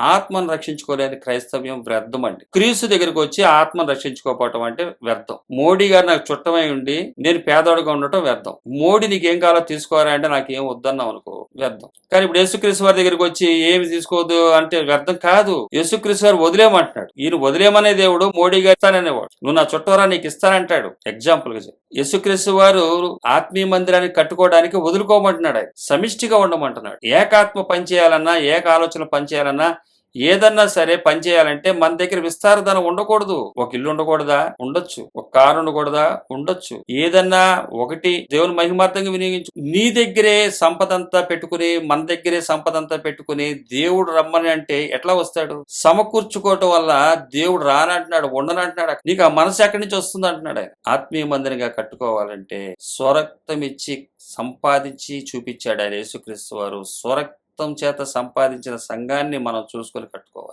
ఆత్మను రక్షించుకోలేని క్రైస్తవ్యం వ్యర్థం అండి. క్రీస్తు దగ్గరికి వచ్చి ఆత్మను రక్షించుకోపోవటం అంటే వ్యర్థం. మోడీ గారు నాకు చుట్టమై ఉండి నేను పేదోడుగా ఉండటం వ్యర్థం. మోడీ నీకు ఏం కావాలో తీసుకోరా అంటే నాకు ఏం వద్దన్నావు అనుకో వ్యర్థం. కానీ ఇప్పుడు యేసుక్రీస్తు వారి దగ్గరికి వచ్చి ఏమి తీసుకోవద్దు అంటే వ్యర్థం కాదు. యేసుక్రీస్తు వారు వదిలేమంటున్నాడు. ఈయన వదిలేమనే దేవుడు మోడీ గారు ఇస్తాననేవాడు. నువ్వు నా చుట్టవరా నీకు ఇస్తానంటాడు. ఎగ్జాంపుల్గా యేసుక్రీస్తు వారు ఆత్మీయ మందిరాన్ని కట్టుకోవడానికి వదులుకోమంటున్నాడు ఆయన. సమిష్టిగా ఉండమంటున్నాడు. ఏకాత్మ పనిచేయాలన్నా ఏక ఆలోచన పనిచేయాలన్నా ఏదన్నా సరే పని చేయాలంటే మన దగ్గర విస్తారధనం ఉండకూడదు. ఒక ఇల్లు ఉండకూడదా? ఉండొచ్చు. ఒక కారు ఉండకూడదా? ఉండొచ్చు. ఏదన్నా ఒకటి దేవుని మహిమార్థంగా వినియోగించు. నీ దగ్గరే సంపదంతా పెట్టుకుని మన దగ్గరే సంపదంతా పెట్టుకుని దేవుడు రమ్మని అంటే ఎట్లా వస్తాడు? సమకూర్చుకోవటం వల్ల దేవుడు రానంటున్నాడు ఉండనంటున్నాడు. నీకు ఆ మనసు ఎక్కడి నుంచి వస్తుంది అంటున్నాడు ఆయన. ఆత్మీయ మందిరంగా కట్టుకోవాలంటే స్వరక్తం ఇచ్చి సంపాదించి చూపించాడు ఆయన యేసుక్రీస్తు వారు. స్వరక్తం చేత సంపాదించిన సంఘాన్ని మనం చూసుకొని కట్టుకోవాలి.